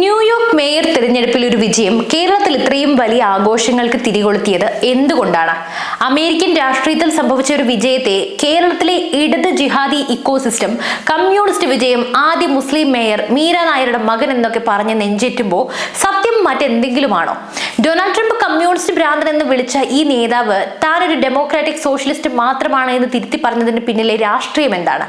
New York mayor തിരഞ്ഞെടുപ്പിൽ ഒരു വിജയം കേരളത്തിൽ ഇത്രയും വലിയ ആഘോഷങ്ങൾക്ക് തിരികൊളുത്തിയത് എന്തുകൊണ്ടാണ്? അമേരിക്കൻ രാഷ്ട്രീയത്തിൽ സംഭവിച്ച ഒരു വിജയത്തെ കേരളത്തിലെ ഇടത് ജിഹാദി ഇക്കോസിസ്റ്റം കമ്മ്യൂണിസ്റ്റ് വിജയം ആദ്യ മുസ്ലിം മേയർ മീര നായരുടെ മകൻ എന്നൊക്കെ പറഞ്ഞ് നെഞ്ചേറ്റുമ്പോൾ സത്യം മറ്റെന്തെങ്കിലുമാണോ? ഡൊണാൾഡ് ട്രംപ് കമ്മ്യൂണിസ്റ്റ് ഭ്രാന്തൻ എന്ന് വിളിച്ച ഈ നേതാവ് താൻ ഒരു ഡെമോക്രാറ്റിക് സോഷ്യലിസ്റ്റ് മാത്രമാണ് എന്ന് തിരുത്തി പറഞ്ഞതിന് പിന്നിലെ രാഷ്ട്രീയം എന്താണ്?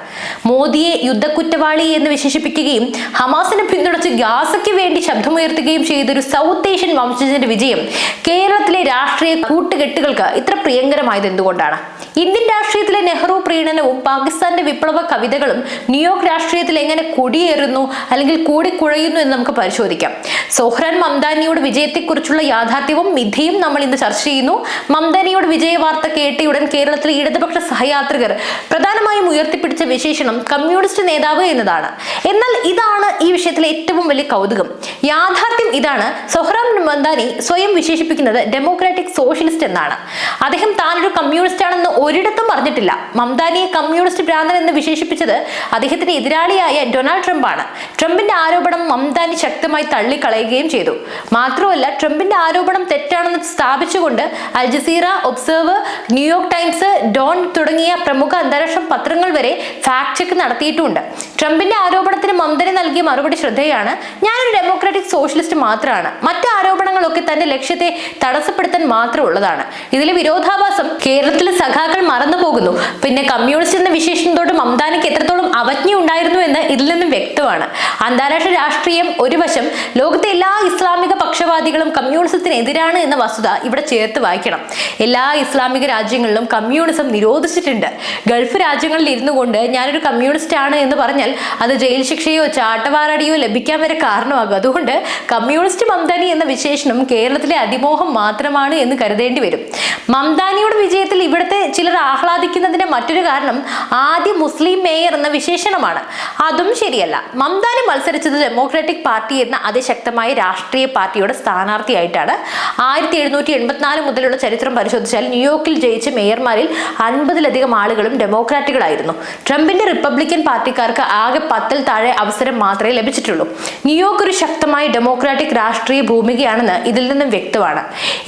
മോദിയെ യുദ്ധക്കുറ്റവാളി എന്ന് വിശേഷിപ്പിക്കുകയും ഹമാസിനെ പിന്തുണച്ച് ഗാസയ്ക്ക് വേണ്ടി ശബ്ദമുയർത്തുകയും ചെയ്ത ഒരു സൗത്ത് ഏഷ്യൻ വംശജന്റെ വിജയം കേരളത്തിലെ രാഷ്ട്രീയ കൂട്ടുകെട്ടുകൾക്ക് ഇത്ര പ്രിയങ്കരമായത് എന്തുകൊണ്ടാണ്? ഇന്ത്യൻ രാഷ്ട്രീയത്തിലെ നെഹ്റു പ്രീണനവും പാകിസ്ഥാന്റെ വിപ്ലവ കവിതകളും ന്യൂയോർക്ക് രാഷ്ട്രീയത്തിൽ എങ്ങനെ കൊടിയേറുന്നു അല്ലെങ്കിൽ കൂടി കുഴയുന്നു എന്ന് നമുക്ക് പരിശോധിക്കാം. സോഹ്രാൻ മംദാനിയുടെ വിജയത്തെക്കുറിച്ചുള്ള യാഥാർത്ഥ്യവും മിഥയും നമ്മൾ ഇന്ന് ചർച്ച ചെയ്യുന്നു. മംദാനിയുടെ വിജയ വാർത്ത കേട്ടയുടൻ കേരളത്തിലെ ഇടതുപക്ഷ സഹയാത്രികർ പ്രധാനമായും ഉയർത്തിപ്പിടിച്ച വിശേഷണം കമ്മ്യൂണിസ്റ്റ് നേതാവ് എന്നതാണ്. എന്നാൽ ഇതാണ് ഈ വിഷയത്തിലെ ഏറ്റവും വലിയ കൗതുകം. യാഥാർത്ഥ്യം ഇതാണ്. സൊഹ്റാം മന്ദാനി സ്വയം വിശേഷിപ്പിക്കുന്നത് ഡെമോക്രാറ്റിക് സോഷ്യലിസ്റ്റ് എന്നാണ്. അദ്ദേഹം താനൊരു കമ്മ്യൂണിസ്റ്റ് ആണെന്ന് ഒരിടത്തും പറഞ്ഞിട്ടില്ല. മംദാനിയെ കമ്മ്യൂണിസ്റ്റ് ഭ്രാന്തൻ എന്ന് വിശേഷിപ്പിച്ചത് അദ്ദേഹത്തിന്റെ എതിരാളിയായ ഡൊണാൾഡ് ട്രംപ് ആണ് ട്രംപിന്റെ ആരോപണം മംദാനി ശക്തമായി തള്ളിക്കളയുകയും ചെയ്തു. മാത്രമല്ല ട്രംപിന്റെ ആരോപണം തെറ്റാണെന്ന് സ്ഥാപിച്ചുകൊണ്ട് Al Jazeera Observer New York Times Dawn തുടങ്ങിയ പ്രമുഖ അന്താരാഷ്ട്ര പത്രങ്ങൾ വരെ ഫാക്ട് ചെക്ക് നടത്തിയിട്ടുണ്ട്. ട്രംപിന്റെ ആരോപണത്തിന് മമതനെ നൽകിയ മറുപടി ശ്രദ്ധേയാണ്. ഞാനൊരു ഡെമോക്രാറ്റിക് സോഷ്യലിസ്റ്റ് മാത്രമാണ് മറ്റ് ആരോപണങ്ങളൊക്കെ തന്റെ ലക്ഷ്യത്തെ തടസ്സപ്പെടുത്താൻ മാത്രമുള്ളതാണ്. ഇതിലെ വിരോധാഭാസം കേരളത്തിലെ സഖാക്കൾ മറന്നു പോകുന്നു പിന്നെ കമ്മ്യൂണിസ്റ്റ് എന്ന വിശേഷണത്തോട് മമതാനിക്ക് എത്രത്തോളം അവജ്ഞ ഉണ്ടായിരുന്നു എന്ന് ഇതിൽ നിന്നും വ്യക്തമാണ്. അന്താരാഷ്ട്ര രാഷ്ട്രീയം ഒരു വശം ലോകത്തെ എല്ലാ ഇസ്ലാമിക പക്ഷവാദികളും കമ്മ്യൂണിസത്തിനെതിരാണ് എന്ന വസ്തുത ഇവിടെ ചേർത്ത് വായിക്കണം. എല്ലാ ഇസ്ലാമിക രാജ്യങ്ങളിലും കമ്മ്യൂണിസം നിരോധിച്ചിട്ടുണ്ട്. ഗൾഫ് രാജ്യങ്ങളിൽ ഇരുന്നു കൊണ്ട് ഞാനൊരു കമ്മ്യൂണിസ്റ്റ് ആണ് എന്ന് പറഞ്ഞാൽ അത് ജയിൽ ശിക്ഷയോ ചാട്ടവാറടിയോ ലഭിക്കാൻ വരെ കാരണമാകും. അതുകൊണ്ട് കമ്മ്യൂണിസ്റ്റ് മംദാനി എന്ന വിശേഷണം കേരളത്തിലെ അതിമോഹം മാത്രമാണ് എന്ന് കരുതേണ്ടി വരും. മംദാനിയുടെ വിജയത്തിൽ ഇവിടുത്തെ ചിലർ ആഹ്ലാദിക്കുന്നതിന്റെ മറ്റൊരു കാരണം ആദ്യ മുസ്ലിം മേയർ എന്ന വിശേഷണമാണ്. അതും ശരിയല്ല. മംദാനി മത്സരിച്ചത് ഡെമോക്രാറ്റിക് പാർട്ടി എന്ന അതിശക്തമായ രാഷ്ട്രീയ പാർട്ടിയുടെ സ്ഥാനാർത്ഥിയായിട്ടാണ്. ആയിരത്തി എഴുന്നൂറ്റി എൺപത്തിനാല് മുതലുള്ള ചരിത്രം പരിശോധിച്ചാൽ ന്യൂയോർക്കിൽ ജയിച്ച മേയർമാരിൽ അൻപതിലധികം ആളുകളും ഡെമോക്രാറ്റുകളായിരുന്നു. ട്രംപിന്റെ റിപ്പബ്ലിക്കൻ പാർട്ടിക്കാർക്ക് ആകെ പത്തിൽ താഴെ അവസരം മാത്രമേ ലഭിച്ചിട്ടുള്ളൂ. ന്യൂയോർക്ക് ഒരു ശക്തമായ ഡെമോക്രാറ്റിക് രാഷ്ട്രീയ ഭൂമികയാണെന്ന് ഇതിൽ നിന്നും വ്യക്തമാണ്.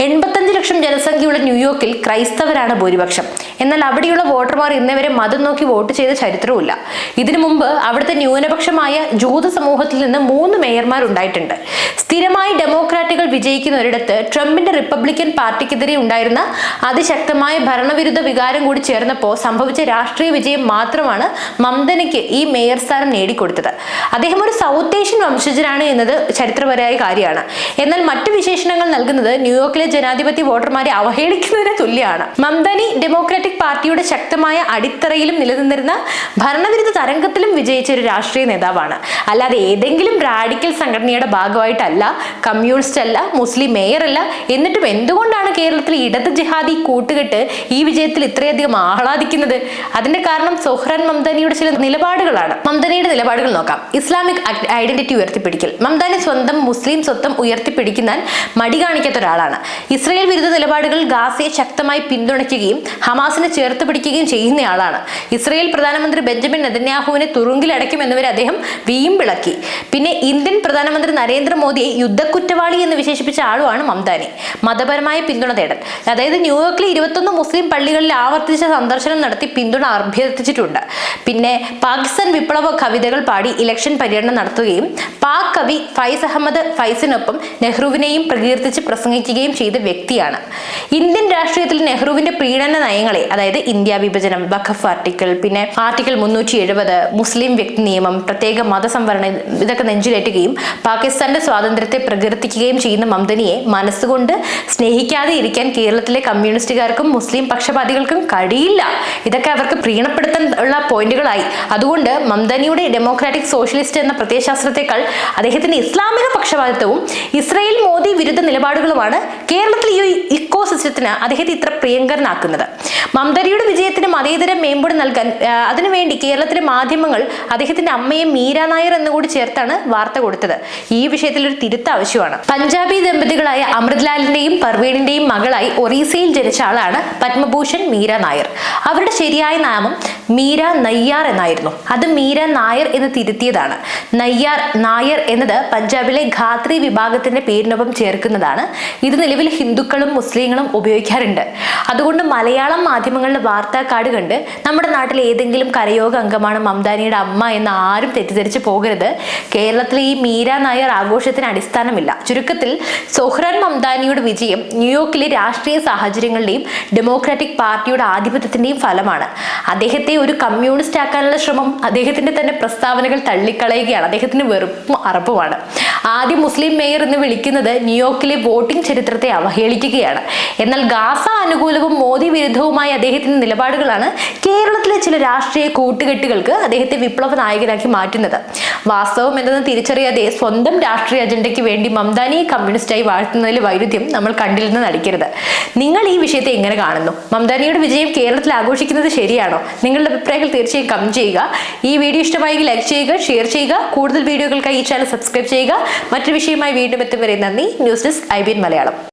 എൺപത്തഞ്ച് ലക്ഷം ജനസംഖ്യയുള്ള ന്യൂയോർക്കിൽ ക്രൈസ്തവരാണ് ഭൂരിപക്ഷം. എന്നാൽ അവിടെയുള്ള വോട്ടർമാർ ഇന്നേവരെ മതം നോക്കി വോട്ട് ചെയ്ത ചരിത്രവുമില്ല. ഇതിനു മുമ്പ് അവിടുത്തെ ന്യൂനപക്ഷമായ ജൂത സമൂഹത്തിൽ നിന്ന് മൂന്ന് മേയർമാർ ഉണ്ടായിട്ടുണ്ട്. സ്ഥിരമായി ഡെമോക്രാറ്റുകൾ വിജയിക്കുന്ന ഒരിടത്ത് ട്രംപിന്റെ റിപ്പബ്ലിക്കൻ പാർട്ടിക്കെതിരെ ഉണ്ടായിരുന്ന അതിശക്തമായ ഭരണവിരുദ്ധ വികാരം കൂടി ചേർന്നപ്പോൾ സംഭവിച്ച രാഷ്ട്രീയ വിജയം മാത്രമാണ് മംദനയ്ക്ക് ഈ മേയർ സ്ഥാനം നേടിക്കൊടുത്തത്. അദ്ദേഹം ഒരു സൗത്ത് ഏഷ്യൻ വംശജനാണ് എന്നത് ചരിത്രപരമായ കാര്യമാണ്. എന്നാൽ മറ്റു വിശേഷണങ്ങൾ നൽകുന്നത് ന്യൂയോർക്കിലെ ജനാധിപത്യ വോട്ടർമാരെ അവഹേളിക്കുന്നതിന് തുല്യമാണ്. മംദനി ഡെമോക്രാറ്റിക് പാർട്ടിയുടെ ശക്തമായ അടിത്തറയിലും നിലനിന്നിരുന്ന ഭരണവിരുദ്ധ തരംഗത്തിലും വിജയിച്ച ഒരു രാഷ്ട്രീയ നേതാവാണ്. അല്ലാതെ ഏതെങ്കിലും റാഡിക്കൽ സംഘടനയുടെ ഭാഗമായിട്ടല്ല കമ്മ്യൂണിസ്റ്റ് അല്ല മുസ്ലിം മേയർ അല്ല എന്നിട്ടും എന്തുകൊണ്ടാണ് കേരളത്തിൽ ഇടത് ജിഹാദി കൂട്ടുകെട്ട് ഈ വിജയത്തിൽ ഇത്രയധികം ആഹ്ലാദിക്കുന്നത്? അതിന്റെ കാരണം സൊഹ്റാൻ മംദാനിയുടെ ചില നിലപാടുകളാണ്. മംദാനിയുടെ നിലപാടുകൾ നോക്കാം. Islamic identity ഉയർത്തിപ്പിടിക്കൽ. മംദാനി സ്വന്തം മുസ്ലിം സ്വത്വം ഉയർത്തിപ്പിടിക്കുന്ന മടി കാണിക്കാത്ത ഒരാളാണ്. ഇസ്രയേൽ വിരുദ്ധ നിലപാടുകൾ ഗാസയെ ശക്തമായി പിന്തുണയ്ക്കുകയും ഹമാസിനെ ചേർത്ത് പിടിക്കുകയും ചെയ്യുന്നയാളാണ്. ഇസ്രയേൽ പ്രധാനമന്ത്രി ബെഞ്ചമിൻ നെതന്യാഹുവിനെ തുറുങ്കിലടയ്ക്കുമെന്നവരെ അദ്ദേഹം വീമ്പിളക്കി പിന്നെ ഇന്ത്യൻ പ്രധാനമന്ത്രി നരേന്ദ്രമോദിയെ യുദ്ധക്കുറ്റവാളി എന്ന് വിശേഷിപ്പിച്ച ആളുമാണ് മംതാനി മതപരമായ പിന്തുണ തേടൽ അതായത് ന്യൂയോർക്കിലെ ഇരുപത്തൊന്ന് മുസ്ലിം പള്ളികളിൽ ആവർത്തിച്ച സന്ദർശനം നടത്തി പിന്തുണ അഭ്യർത്ഥിച്ചിട്ടുണ്ട്. പിന്നെ പാകിസ്ഥാൻ വിപ്ലവ കവിതകൾ പാടി ഇലക്ഷൻ പര്യടനം നടത്തുകയും പാക് കവി ഫൈസ് അഹമ്മദ് ഫൈസിനൊപ്പം നെഹ്റുവിനെയും പ്രകീർത്തിച്ച് പ്രസംഗിക്കുകയും ചെയ്ത വ്യക്തിയാണ്. ഇന്ത്യൻ രാഷ്ട്രീയത്തിൽ നെഹ്റുവിന്റെ പ്രീണന നയങ്ങളെ അതായത് ഇന്ത്യ വിഭജനം വഖഫ് ആർട്ടിക്കിൾ പിന്നെ ആർട്ടിക്കിൾ മുന്നൂറ്റി എഴുപത് മുസ്ലിം വ്യക്തി നിയമം പ്രത്യേക മതസംവരണ ഇതൊക്കെ നെഞ്ചിലേറ്റുകയും പാകിസ്ഥാന്റെ സ്വാതന്ത്ര്യത്തെ പ്രകീർത്തിക്കുകയും ചെയ്യുന്ന മംദനിയെ മനസ്സുകൊണ്ട് സ്നേഹിക്കാതെ ഇരിക്കാൻ കേരളത്തിലെ കമ്മ്യൂണിസ്റ്റുകാർക്കും മുസ്ലിം പക്ഷപാതികൾക്കും കഴിയില്ല. ഇതൊക്കെ അവർക്ക് പ്രീണപ്പെടുത്താൻ ഉള്ള പോയിന്റുകളായി. അതുകൊണ്ട് മംദനിയുടെ ഡെമോക്രാറ്റിക് സോഷ്യലിസ്റ്റ് എന്ന പ്രത്യയശാസ്ത്രത്തെക്കാൾ അദ്ദേഹത്തിന്റെ ഇസ്ലാമിക പക്ഷപാതിത്വവും ഇസ്രായേൽ മോദി വിരുദ്ധ നിലപാടുകളുമാണ് കേരളത്തിൽ ഈ ഇക്കോ സിസ്റ്റത്തിന് അദ്ദേഹത്തെ ഇത്ര പ്രിയങ്കരനാക്കുന്നത്. മമതരിയുടെ വിജയത്തിന് മതേതര മേമ്പൊടി നൽകാൻ അതിനുവേണ്ടി കേരളത്തിലെ മാധ്യമങ്ങൾ അദ്ദേഹത്തിന്റെ അമ്മയെ മീര നായർ എന്നുകൂടി ചേർത്താണ് വാർത്ത കൊടുത്തത്. ഈ വിഷയത്തിൽ ഒരു തിരുത്ത ആവശ്യമാണ്. പഞ്ചാബി ദമ്പതികളായ അമൃത്ലാലിന്റെയും പർവീണിന്റെയും മകളായി ഒറീസയിൽ ജനിച്ച ആളാണ് പത്മഭൂഷൺ മീര നായർ. അവരുടെ ശരിയായ നാമം മീര നയ്യാർ എന്നായിരുന്നു. അത് മീര നായർ എന്ന് തിരുത്തിയതാണ്. നയ്യാർ നായർ എന്നത് പഞ്ചാബിലെ ഖാത്രി വിഭാഗത്തിന്റെ പേരിനൊപ്പം ചേർക്കുന്നതാണ്. ഇത് നിലവിൽ ഹിന്ദുക്കളും മുസ്ലിങ്ങളും ഉപയോഗിക്കാറുണ്ട്. അതുകൊണ്ട് മലയാളം മാധ്യമങ്ങളുടെ വാർത്താ കാർഡ് കണ്ട് നമ്മുടെ നാട്ടിലെ ഏതെങ്കിലും കരയോഗ അംഗമാണ് മംദാനിയുടെ അമ്മ എന്ന് ആരും തെറ്റിദ്ധരിച്ച് പോകരുത്. കേരളത്തിലെ ഈ മീര നായർ ആഘോഷത്തിന് അടിസ്ഥാനമില്ല. ചുരുക്കത്തിൽ സൊഹ്റാൻ മംദാനിയുടെ വിജയം ന്യൂയോർക്കിലെ രാഷ്ട്രീയ സാഹചര്യങ്ങളുടെയും ഡെമോക്രാറ്റിക് പാർട്ടിയുടെ ആധിപത്യത്തിന്റെയും ഫലമാണ്. അദ്ദേഹത്തെ ഒരു കമ്മ്യൂണിസ്റ്റ് ആക്കാനുള്ള ശ്രമം അദ്ദേഹത്തിന്റെ തന്നെ പ്രസ്താവനകൾ തള്ളിക്കളയുകയാണ്. അദ്ദേഹത്തിന് വെറുപ്പും അറപ്പുമാണ്. ആദ്യം മുസ്ലിം മേയർ എന്ന് വിളിക്കുന്നത് ന്യൂയോർക്കിലെ വോട്ടിംഗ് ചരിത്രത്തെ അവഹേളിക്കുകയാണ്. എന്നാൽ ഗാസ അനുകൂലവും മോദി വിരുദ്ധവുമായ അദ്ദേഹത്തിന്റെ നിലപാടുകളാണ് കേരളത്തിലെ ചില രാഷ്ട്രീയ കൂട്ടുകെട്ടുകൾക്ക് അദ്ദേഹത്തെ വിപ്ലവ നായകനാക്കി മാറ്റുന്നത്. വാസ്തവം എന്തെന്ന് തിരിച്ചറിയാതെ സ്വന്തം രാഷ്ട്രീയ അജണ്ടയ്ക്ക് വേണ്ടി മംതാനിയെ കമ്മ്യൂണിസ്റ്റായി വാഴ്ത്തുന്നതിൽ വൈരുദ്ധ്യം നമ്മൾ കണ്ടില്ലെന്ന് നടിക്കരുത്. നിങ്ങൾ ഈ വിഷയത്തെ എങ്ങനെ കാണുന്നു? മംദാനിയുടെ വിജയം കേരളത്തിൽ ആഘോഷിക്കുന്നത് ശരിയാണോ? നിങ്ങളുടെ അഭിപ്രായങ്ങൾ തീർച്ചയായും കമന്റ് ചെയ്യുക. ഈ വീഡിയോ ഇഷ്ടമായെങ്കിൽ ലൈക്ക് ചെയ്യുക ഷെയർ ചെയ്യുക. കൂടുതൽ വീഡിയോകൾക്കായി ഈ ചാനൽ സബ്സ്ക്രൈബ് ചെയ്യുക. മറ്റൊരു വിഷയമായി വീണ്ടും എത്തും വരെ നന്ദി. News desk I Malayalam.